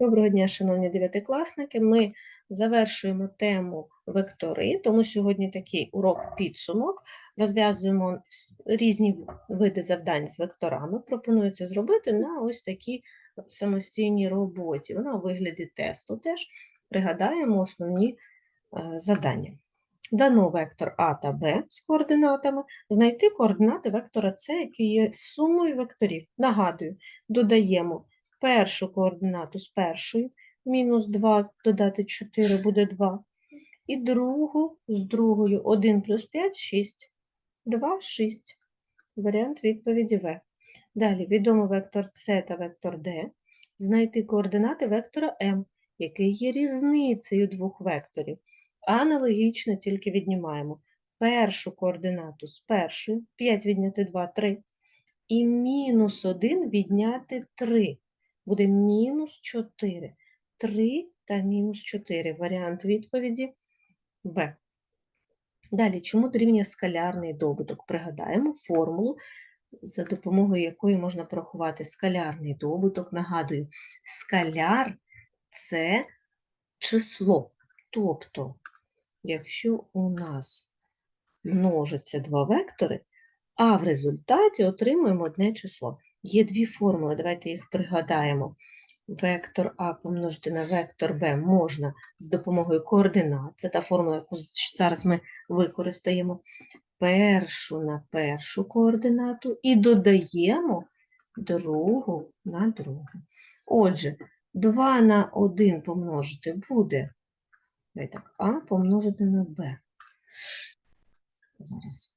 Доброго дня, шановні дев'ятикласники. Ми завершуємо тему вектори, тому сьогодні такий урок підсумок. Розв'язуємо різні види завдань з векторами. Пропонується зробити на ось такій самостійній роботі. Вона у вигляді тесту теж. Пригадаємо основні е, завдання. Дано вектор А та Б з координатами. Знайти координати вектора С, який є сумою векторів. Нагадую, додаємо першу координату з першою, мінус 2 додати 4 буде 2. І другу з другою 1 плюс 5 – 6. 2 – 6. Варіант відповіді В. Далі відомо вектор С та вектор Д. Знайти координати вектора М, який є різницею двох векторів. Аналогічно тільки віднімаємо першу координату з першою, 5 відняти 2 – 3, і мінус 1 відняти 3 буде мінус 4. 3 та мінус 4. Варіант відповіді Б. Далі, чому дорівнює скалярний добуток? Пригадаємо формулу, за допомогою якої можна порахувати скалярний добуток. Нагадую, скаляр – це число. Тобто, якщо у нас множаться два вектори, а в результаті отримуємо одне число. Є дві формули, давайте їх пригадаємо. Вектор А помножити на вектор Б можна з допомогою координат. Це та формула, яку зараз ми використаємо. Першу на першу координату і додаємо другу на другу. Отже, 2 на 1 помножити буде так, А помножити на Б. Зараз.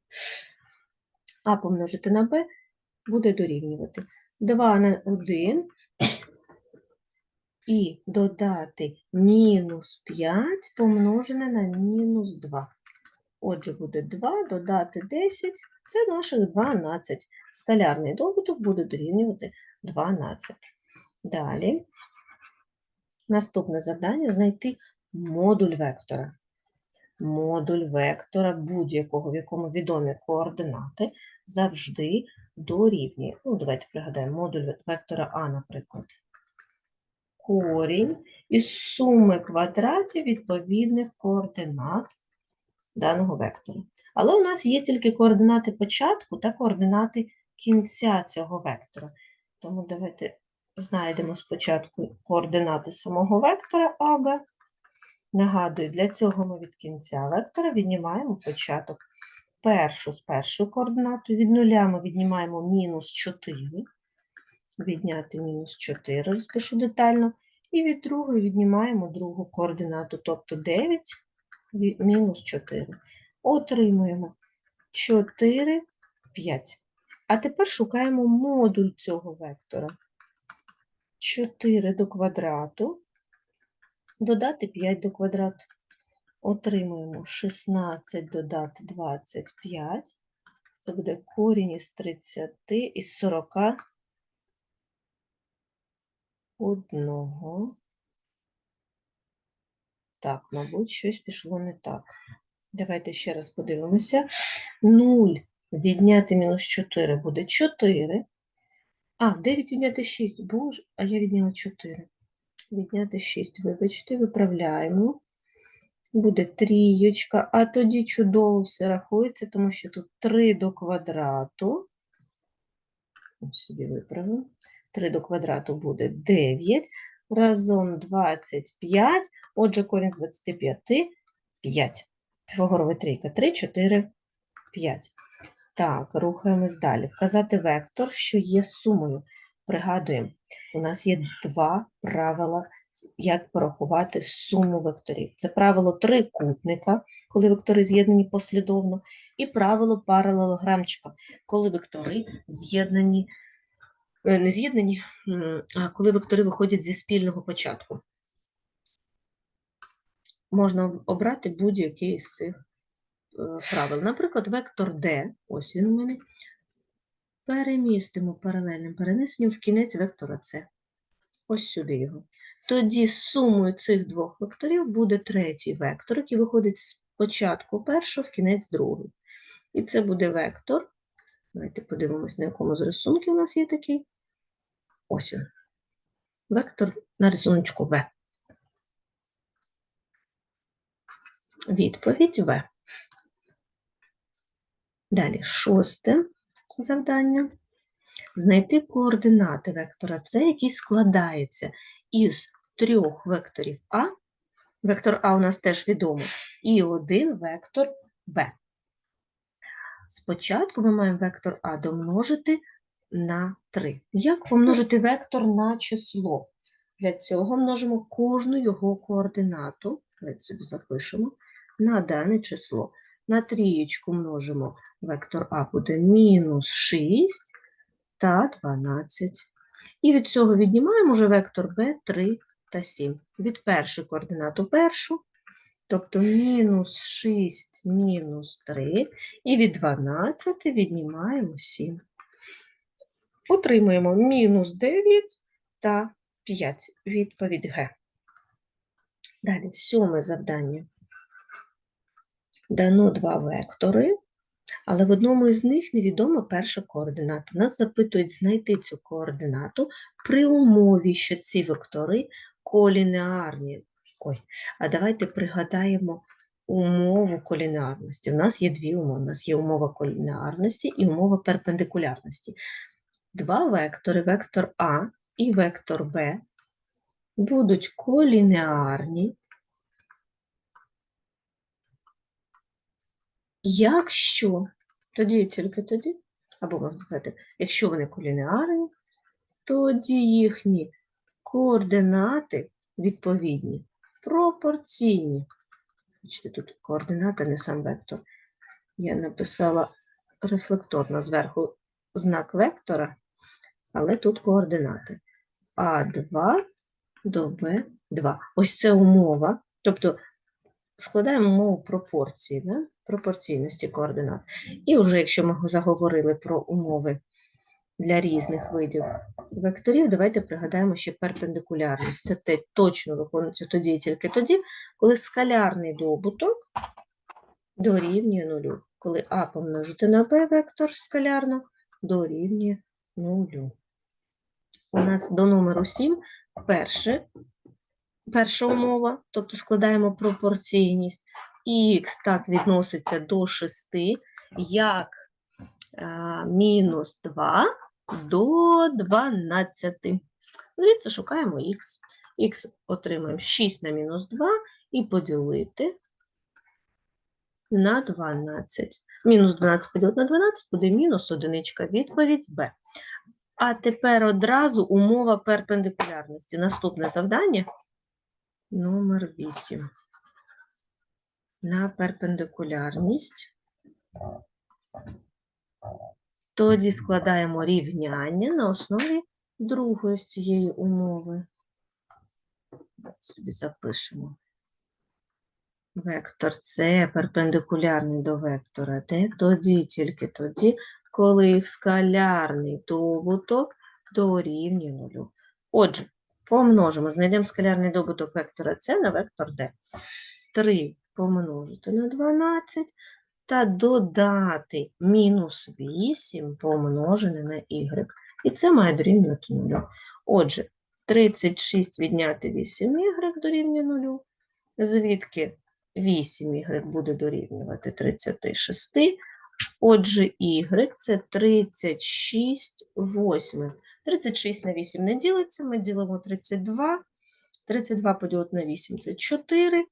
А помножити на Б буде дорівнювати 2 на 1 і додати мінус 5 помножене на мінус 2. Отже, буде 2 додати 10 – це наших 12. Скалярний добуток буде дорівнювати 12. Далі. Наступне завдання – знайти модуль вектора. Модуль вектора будь-якого, в якому відомі координати, завжди дорівнює. Ну, давайте пригадаємо модуль вектора А, наприклад. Корінь із суми квадратів відповідних координат даного вектора. Але у нас є тільки координати початку та координати кінця цього вектора. Тому давайте знайдемо спочатку координати самого вектора АБ. Нагадую, для цього ми від кінця вектора віднімаємо початок. Першу з першою координатою, від нуля ми віднімаємо мінус 4, відняти мінус 4, розпишу детально, і від другої віднімаємо другу координату, тобто 9 мінус 4. Отримуємо 4, 5. А тепер шукаємо модуль цього вектора. 4 до квадрату, додати 5 до квадрату. Отримуємо 16 додати 25. Це буде корінь із 30 із 41. Так, мабуть, щось пішло не так. Давайте ще раз подивимося. 0 відняти мінус 4 буде 4. А, 9 відняти 6. Боже, а я відняла 4. Відняти 6, вибачте, виправляємо. Буде трійочка, а тоді чудово все рахується, тому що тут 3 до квадрату. Собі виправимо. 3 до квадрату буде 9. Разом 25. Отже, корінь з 25 – 5. Піфагорова трійка 3, 4, 5. Так, рухаємось далі. Вказати вектор, що є сумою. Пригадуємо, у нас є два правила, як порахувати суму векторів. Це правило трикутника, коли вектори з'єднані послідовно, і правило паралелограмчика, коли вектори з'єднані, е, не з'єднані, а коли вектори виходять зі спільного початку. Можна обрати будь-який з цих е, правил. Наприклад, вектор D, ось він у мене, перемістимо паралельним перенесенням в кінець вектора С. Ось сюди його. Тоді сумою цих двох векторів буде третій вектор, який виходить з початку першого в кінець другого. І це буде вектор. Давайте подивимось, на якому з рисунків у нас є такий. Ось він. Вектор на рисунку В. Відповідь В. Далі шосте завдання. Знайти координати вектора С, який складається із трьох векторів А. Вектор А у нас теж відомий, і один вектор Б. Спочатку ми маємо вектор А домножити на 3. Як помножити вектор на число? Для цього множимо кожну його координату, давайте собі запишемо, на дане число. На трієчку множимо вектор А буде мінус 6 та 12. І від цього віднімаємо вже вектор Б 3 та 7. Від першої координату першу, тобто мінус 6 мінус 3, і від 12 віднімаємо 7. Отримуємо мінус 9 та 5. Відповідь Г. Далі сьоме завдання. Дано два вектори, але в одному із них невідома перша координата. Нас запитують знайти цю координату при умові, що ці вектори колінеарні. Ой, а давайте пригадаємо умову колінеарності. У нас є дві умови. У нас є умова колінеарності і умова перпендикулярності. Два вектори, вектор А і вектор Б, будуть колінеарні, якщо, тоді тільки тоді, або можна сказати, якщо вони колінеарні, тоді їхні координати відповідні, пропорційні. Бачите, тут координата, не сам вектор. Я написала рефлекторно зверху знак вектора, але тут координати. А2 до Б2. Ось це умова. Тобто складаємо умову пропорції, да? Пропорційності координат. І вже якщо ми заговорили про умови для різних видів векторів, давайте пригадаємо ще перпендикулярність. Це те точно виконується тоді і тільки тоді, коли скалярний добуток дорівнює нулю. Коли А помножити на Б вектор скалярно дорівнює нулю. У нас до номеру 7 перше, перша умова, тобто складаємо пропорційність. Х так відноситься до 6, як а, мінус 2 до 12. Звідси шукаємо х. Х отримаємо 6 на мінус 2 і поділити на 12. Мінус 12 поділити на 12 буде мінус одиничка. Відповідь Б. А тепер одразу умова перпендикулярності. Наступне завдання номер 8. На перпендикулярність. Тоді складаємо рівняння на основі другої з цієї умови. Собі запишемо. Вектор С перпендикулярний до вектора Д, тоді, тільки тоді, коли їх скалярний добуток дорівнює нулю. Отже, помножимо, знайдемо скалярний добуток вектора С на вектор D. 3 помножити на 12 та додати мінус 8 помножене на y. І це має дорівнювати нулю. Отже, 36 відняти 8y дорівнює нулю, звідки 8y буде дорівнювати 36. Отже, y це 36 восьмих. 36 на 8 не ділиться, ми ділимо 32. 32 поділити на 8 це 4.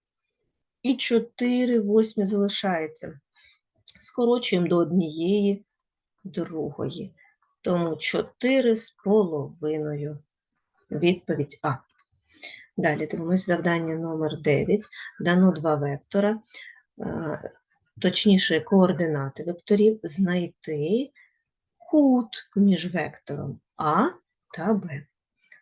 І 4 восьмі залишається. Скорочуємо до однієї другої. Тому 4 з половиною. Відповідь А. Далі дивимося завдання номер 9. Дано два вектора, е, точніше, координати векторів, знайти кут між вектором А та Б.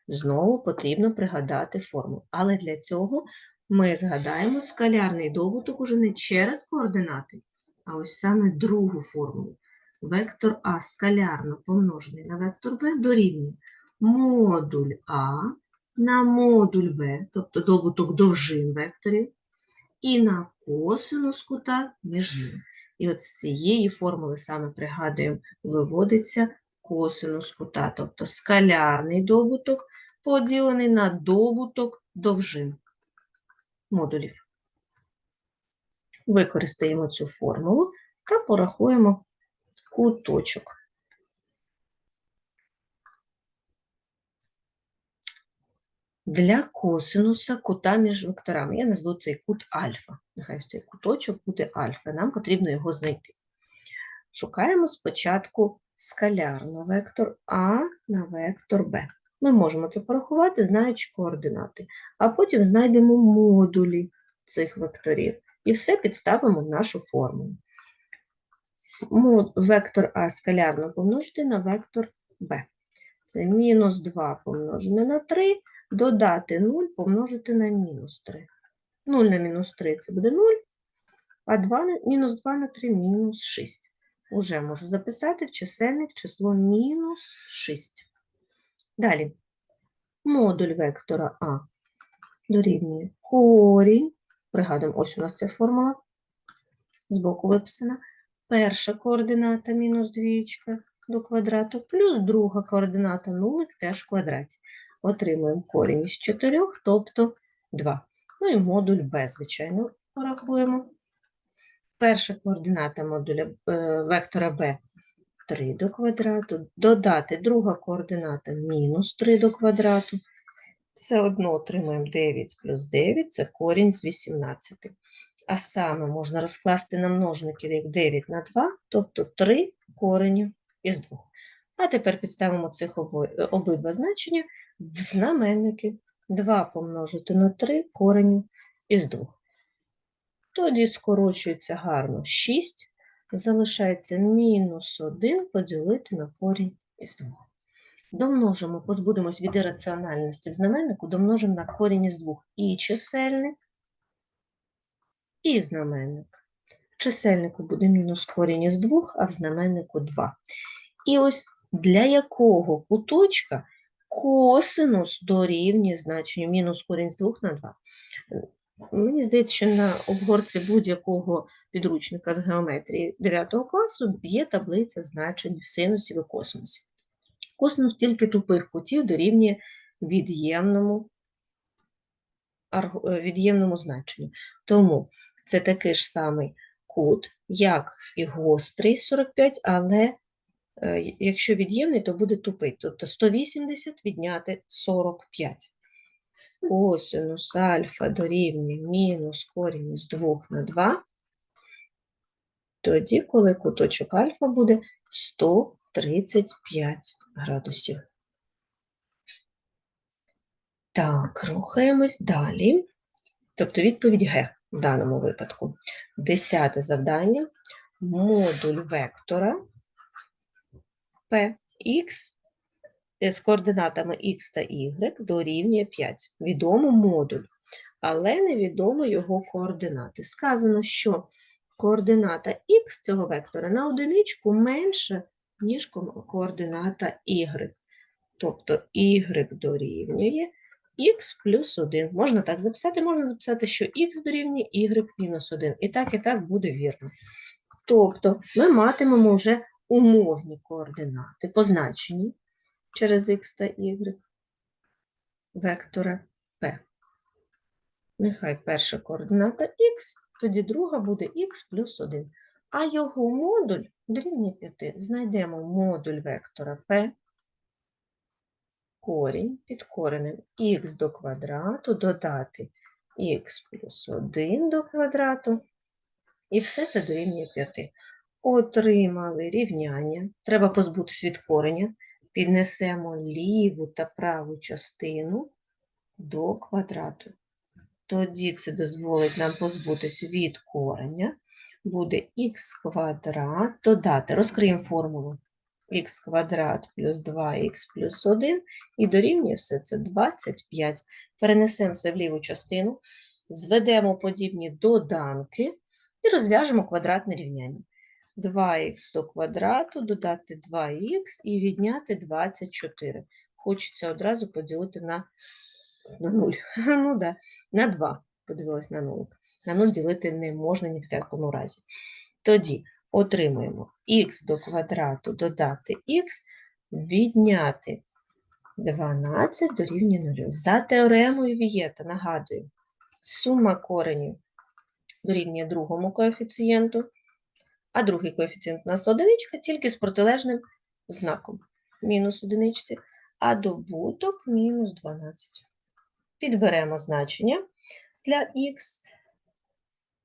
Знову потрібно пригадати форму. Але для цього ми згадаємо скалярний добуток уже не через координати, а ось саме другу формулу. Вектор А скалярно помножений на вектор Б дорівнює модуль А на модуль В, тобто добуток довжин векторів, і на косинус кута між ними. І от з цієї формули саме пригадуємо, виводиться косинус кута, тобто скалярний добуток поділений на добуток довжин модулів. Використаємо цю формулу та порахуємо куточок. Для косинуса кута між векторами. Я назву цей кут альфа. Нехай цей куточок буде альфа. Нам потрібно його знайти. Шукаємо спочатку скалярно вектор А на вектор Б. Ми можемо це порахувати, знаючи координати, а потім знайдемо модулі цих векторів і все підставимо в нашу формулу. Вектор А скалярно помножити на вектор Б. Це мінус 2 помножене на 3, додати 0 помножити на мінус 3. 0 на мінус 3 це буде 0, а 2 на, мінус 2 на 3 мінус 6. Уже можу записати в чисельник число мінус 6. Далі. Модуль вектора А дорівнює корінь. Пригадуємо, ось у нас ця формула збоку виписана. Перша координата мінус двічка до квадрату, плюс друга координата нулик теж в квадраті. Отримуємо корінь із 4, тобто 2. Ну і модуль b, звичайно, порахуємо. Перша координата модуля е, вектора b 3 до квадрату, додати друга координата мінус 3 до квадрату. Все одно отримуємо 9 плюс 9 це корінь з 18. А саме можна розкласти на множники як 9 на 2, тобто 3 корені із 2. А тепер підставимо цих обидва значення в знаменники. 2 помножити на 3 кореню із 2. Тоді скорочується гарно 6, залишається мінус 1 поділити на корінь із 2. Домножимо, позбудемось від ірраціональності в знаменнику, домножимо на корінь із 2 і чисельник, і знаменник. В чисельнику буде мінус корінь із 2, а в знаменнику 2. І ось для якого куточка косинус дорівнює значенню мінус корінь з 2 на 2. Мені здається, що на обгорці будь-якого підручника з геометрії 9 класу є таблиця значень синусів і косинусів. Косинус тільки тупих кутів дорівнює від'ємному, е, від'ємному значенню. Тому це такий ж самий кут, як і гострий 45, але е, якщо від'ємний, то буде тупий. Тобто 180 відняти 45. Косинус альфа дорівнює мінус корінь з 2 на 2. Тоді, коли куточок альфа буде 135 градусів. Так, рухаємось далі. Тобто відповідь Г в даному випадку. Десяте завдання. Модуль вектора Px з координатами x та y дорівнює 5. Відомо модуль, але невідомо його координати. Сказано, що координата x цього вектора на одиничку менша, ніж координата y. Тобто y дорівнює x плюс 1. Можна так записати, можна записати, що x дорівнює y мінус 1. І так, і так буде вірно. Тобто ми матимемо вже умовні координати, позначені через x та y вектора p. Нехай перша координата x, тоді друга буде x плюс 1. А його модуль дорівнює 5. Знайдемо модуль вектора p, корінь під коренем х до квадрату, додати х плюс 1 до квадрату. І все це дорівнює 5. Отримали рівняння. Треба позбутись від кореня. Піднесемо ліву та праву частину до квадрату. Тоді це дозволить нам позбутись від кореня. Буде х квадрат додати. Розкриємо формулу. х квадрат плюс 2х плюс 1 і дорівнює все це 25. Перенесемо це в ліву частину, зведемо подібні доданки і розв'яжемо квадратне рівняння. 2х до квадрату, додати 2х і відняти 24. Хочеться одразу поділити на, на 0. Ну да, на 2. Подивилась на 0. На 0 ділити не можна ні в якому разі. Тоді отримуємо х до квадрату додати х, відняти 12 дорівнює 0. За теоремою Вієта, нагадую, сума коренів дорівнює другому коефіцієнту, а другий коефіцієнт у нас одиничка, тільки з протилежним знаком. Мінус одиничці, а добуток мінус 12. Підберемо значення для х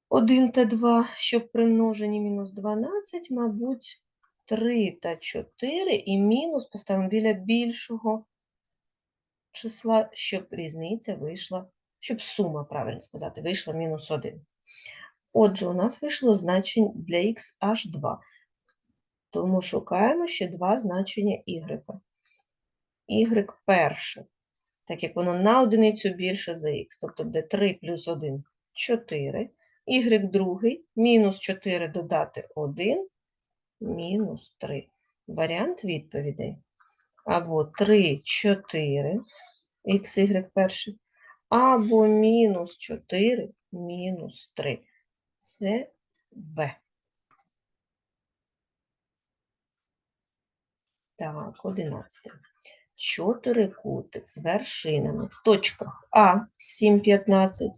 1 та 2, щоб при множенні мінус 12, мабуть, 3 та 4 і мінус поставимо біля більшого числа, щоб різниця вийшла, щоб сума, правильно сказати, вийшла мінус 1. Отже, у нас вийшло значень для х аж 2. Тому шукаємо ще два значення y. y перше, так як воно на одиницю більше за х, тобто буде 3 плюс 1 – 4. y другий, мінус 4 додати 1, мінус 3. Варіант відповідей. Або 3, 4, xy перший, або мінус 4, мінус 3. Це В. Так, 11. Чотирикутик з вершинами в точках А 7, 15,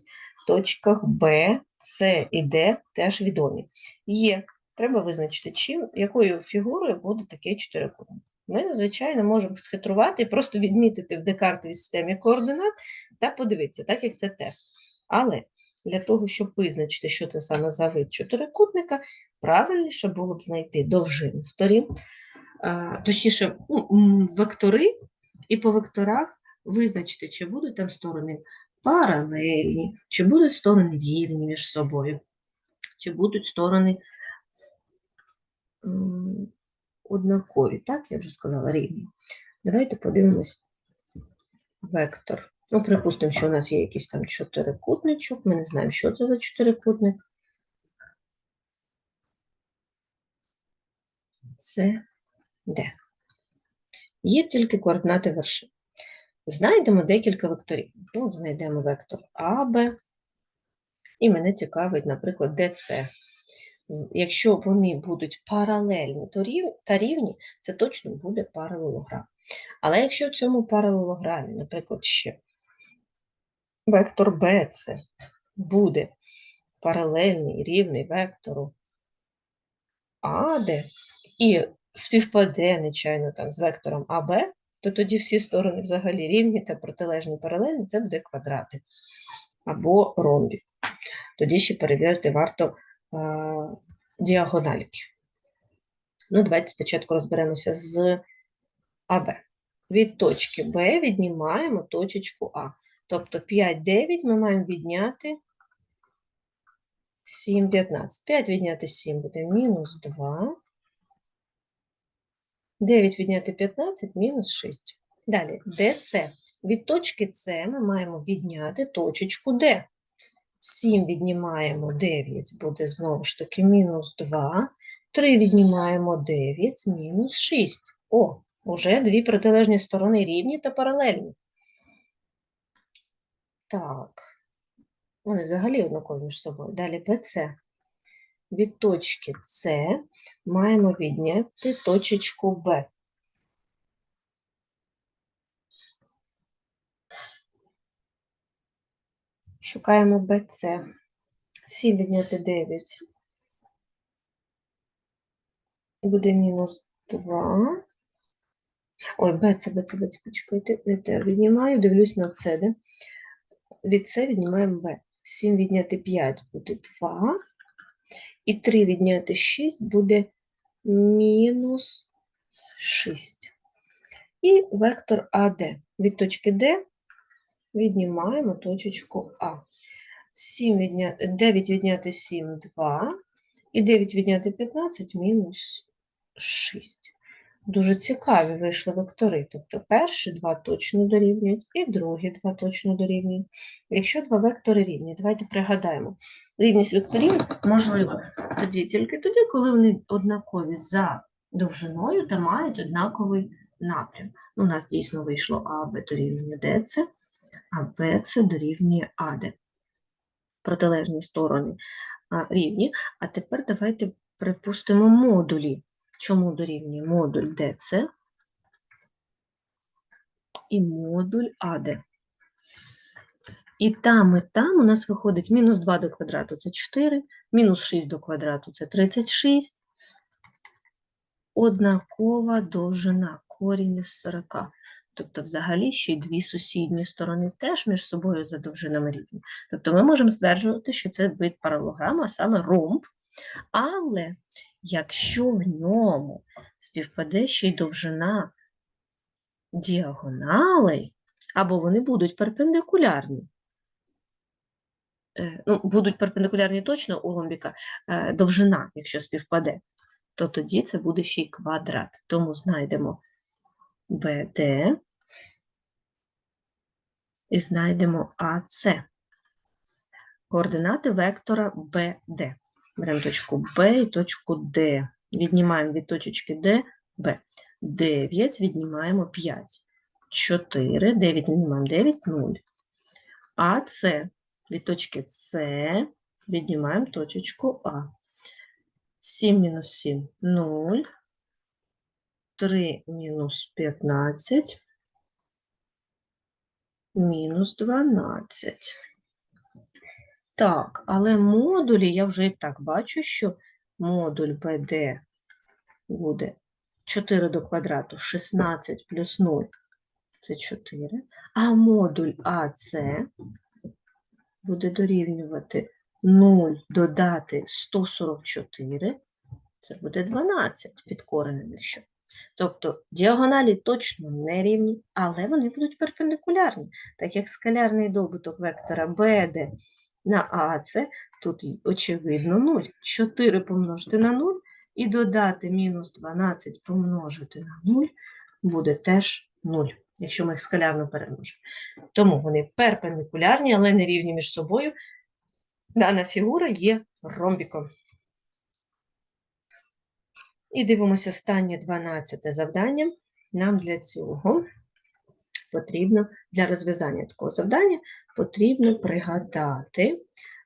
точках Б, С і Д теж відомі. Є. Треба визначити, чим, якою фігурою буде такий чотирикутник. Ми, звичайно, можемо схитрувати і просто відмітити в декартовій системі координат та подивитися, так як це тест. Але для того, щоб визначити, що це саме за вид чотирикутника, правильніше було б знайти довжини сторін, точніше, ну, вектори, і по векторах визначити, чи будуть там сторони паралельні, чи будуть сторони рівні між собою, чи будуть сторони однакові, так, я вже сказала, рівні. Давайте подивимось вектор. Ну, припустимо, що у нас є якийсь там чотирикутничок, ми не знаємо, що це за чотирикутник. Це де? Є тільки координати вершин. Знайдемо декілька векторів. Ну, знайдемо вектор А, Б, і мене цікавить, наприклад, ДЦ. Якщо вони будуть паралельні та рівні, це точно буде паралелограм. Але якщо в цьому паралелограмі, наприклад, ще вектор BC буде паралельний рівний вектору АД і співпаде, нечайно, там, з вектором АБ, то тоді всі сторони взагалі рівні та протилежні паралельні, це буде квадрати або ромбів. Тоді ще перевірити варто а, діагоналіки. Ну, давайте спочатку розберемося з АБ. Від точки Б віднімаємо точечку А. Тобто 5, 9 ми маємо відняти 7, 15. 5 відняти 7 буде мінус 2. 9 відняти 15 мінус 6. Далі, ДЦ. Від точки С ми маємо відняти точечку Д. 7 віднімаємо 9, буде знову ж таки мінус 2. 3 віднімаємо 9, мінус 6. О, уже дві протилежні сторони рівні та паралельні. Так. Вони взагалі однакові між собою. Далі БЦ. Від точки С маємо відняти точечку Б. Шукаємо БЦ. 7 відняти 9. Буде мінус 2. Ой, БЦ, БЦ, БЦ, почекайте. Не те віднімаю, дивлюсь на С, де? Від С віднімаємо Б. 7 відняти 5 буде 2. І 3 відняти 6 буде мінус 6. І вектор АД. Від точки Д віднімаємо точечку А. 7 відняти, 9 відняти 7 – 2. І 9 відняти 15 – мінус 6. Дуже цікаві вийшли вектори. Тобто перші два точно дорівнюють, і другі два точно дорівнюють. Якщо два вектори рівні, давайте пригадаємо. Рівність векторів можлива тоді, тільки тоді, коли вони однакові за довжиною та мають однаковий напрям. У нас дійсно вийшло АБ дорівнює ДЦ, а БЦ дорівнює АД. Протилежні сторони рівні. А тепер давайте припустимо модулі. Чому дорівнює модуль ДЦ і модуль АД. І там, і там у нас виходить мінус 2 до квадрату це 4, мінус 6 до квадрату це 36. Однакова довжина корінь із 40. Тобто, взагалі, ще й дві сусідні сторони теж між собою за довжинами рівні. Тобто ми можемо стверджувати, що це вид паралограма, саме ромб. Але якщо в ньому співпаде ще й довжина діагоналей, або вони будуть перпендикулярні, е, ну, будуть перпендикулярні точно у ромбіка, е, довжина, якщо співпаде, то тоді це буде ще й квадрат. Тому знайдемо BD і знайдемо АС. Координати вектора BD. Беремо точку B і точку D. Віднімаємо від точки D B. 9 віднімаємо 5. 4, 9 віднімаємо 9, 0. АС від точки С віднімаємо точечку А. 7 мінус 7 – 0. 3 мінус 15 мінус 12. Так, але модулі, я вже і так бачу, що модуль BD буде 4 до квадрату, 16 плюс 0 – це 4. А модуль АС буде дорівнювати 0 додати 144, це буде 12 під якщо. Тобто діагоналі точно не рівні, але вони будуть перпендикулярні, так як скалярний добуток вектора BD на АЦ тут очевидно 0. 4 помножити на 0 і додати мінус 12 помножити на 0 буде теж 0, якщо ми їх скалярно перемножимо. Тому вони перпендикулярні, але не рівні між собою. Дана фігура є ромбіком. І дивимося останнє 12 завдання. Нам для цього потрібно, для розв'язання такого завдання, потрібно пригадати,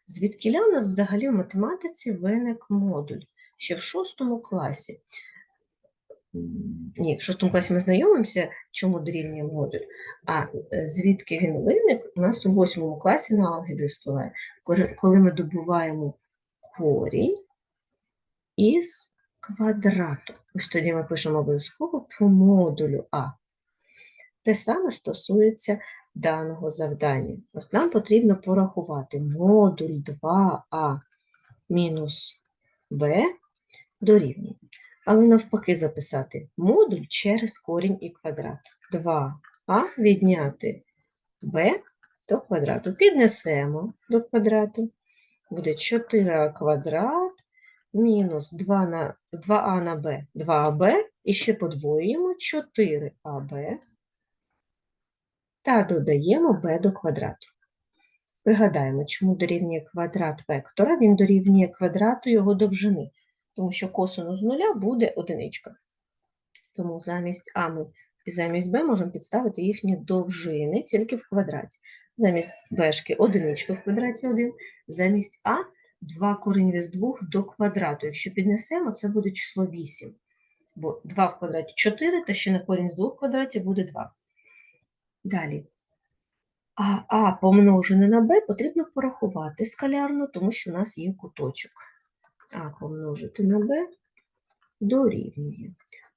звідкиля у нас взагалі в математиці виник модуль. Ще в шостому класі. Ні, в шостому класі ми знайомимося, чому дорівнює модуль. А е, звідки він виник, у нас у восьмому класі на алгебрі впливає, коли- коли ми добуваємо корінь із квадрату. Ось тоді ми пишемо обов'язково по модулю А. Те саме стосується даного завдання. От нам потрібно порахувати модуль 2а мінус b дорівнює. Але навпаки записати модуль через корінь і квадрат. 2а відняти b до квадрату. Піднесемо до квадрату. Буде 4а квадрат мінус 2 на, 2а на b, 2аб, і ще подвоюємо 4аб та додаємо b до квадрату. Пригадаємо, чому дорівнює квадрат вектора, він дорівнює квадрату його довжини, тому що косинус нуля буде одиничка. Тому замість а ми і замість b можемо підставити їхні довжини тільки в квадраті. Замість бшки одиничка в квадраті 1, замість а 2 корінь з 2 до квадрату. Якщо піднесемо, це буде число 8. Бо 2 в квадраті 4, та ще на корінь з 2 в квадраті буде 2. Далі. А А помножене на Б потрібно порахувати скалярно, тому що у нас є куточок. А помножити на Б дорівнює.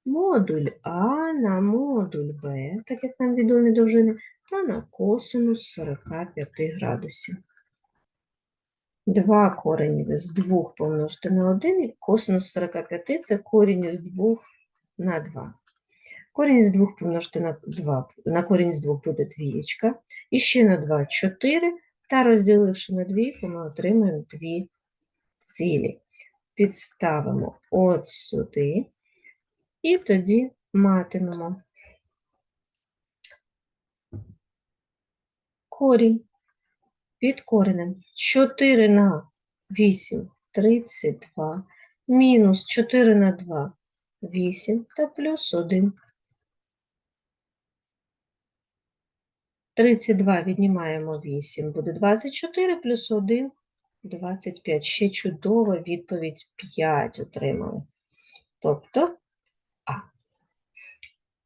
Модуль А на модуль Б, так як нам відомі довжини, та на косинус 45 градусів. 2 корені з 2 помножити на 1, і косинус 45 – це корінь із 2 на 2. Корінь з 2 помножити на 2, на корінь з 2 буде двієчка. І ще на 2 – 4, та розділивши на двійку, ми отримаємо 2 цілі. Підставимо от сюди, і тоді матимемо корінь під коренем 4 на 8 – 32, мінус 4 на 2 – 8 та плюс 1 32 віднімаємо 8, буде 24 плюс 1 – 25. Ще чудова відповідь 5 отримали. Тобто А.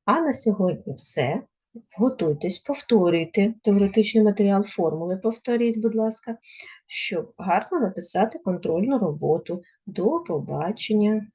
А на сьогодні все. Готуйтесь, повторюйте теоретичний матеріал, формули повторіть, будь ласка, щоб гарно написати контрольну роботу. До побачення!